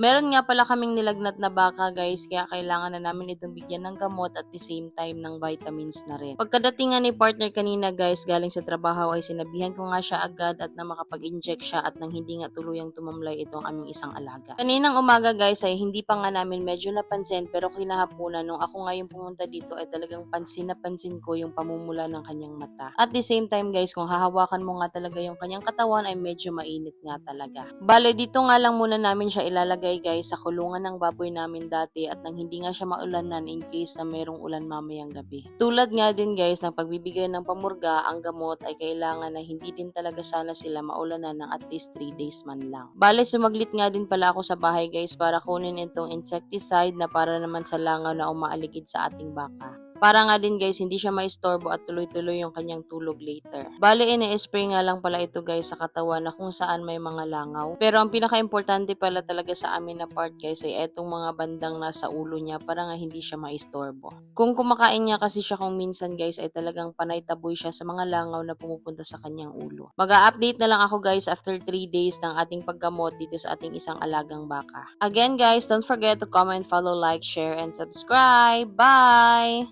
Meron nga pala kaming nilagnat na baka guys, kaya kailangan na namin itong bigyan ng gamot at the same time ng vitamins na rin. Pagkadating ni partner kanina guys, galing sa trabaho ay sinabihan ko nga siya agad at na makapag-inject siya at nang hindi nga tuluyang tumamlay itong aming isang alaga. Kaninang umaga guys ay hindi pa nga namin medyo napansin pero kinahaponan nung ako nga yung pumunta dito ay talagang pansin na pansin ko yung pamumula ng kanyang mata. At the same time guys, kung hahawakan mo nga talaga yung kanyang katawan ay medyo mainit nga talaga. Bale, dito nga lang muna namin siya ilalagay guys sa kulungan ng baboy namin dati at nang hindi nga siya maulanan in case na merong ulan mamayang gabi. Tulad nga din guys ng pagbibigay ng pamurga, ang gamot ay kailangan na hindi din talaga sana sila maulanan ng at least 3 days man lang. Bale, sumaglit nga din pala ako sa bahay guys para kunin itong insecticide na para naman sa langaw na umaaligid sa ating baka. Para nga din guys, hindi siya maistorbo at tuloy-tuloy yung kanyang tulog later. Bale, ine-spray nga lang pala ito guys sa katawan na kung saan may mga langaw. Pero ang pinaka-importante pala talaga sa amin na part guys ay etong mga bandang nasa ulo niya para nga hindi siya maistorbo. Kung kumakain niya kasi siya kung minsan guys ay talagang panay taboy siya sa mga langaw na pumupunta sa kanyang ulo. Mag-update na lang ako guys after 3 days ng ating paggamot dito sa ating isang alagang baka. Again guys, don't forget to comment, follow, like, share, and subscribe. Bye!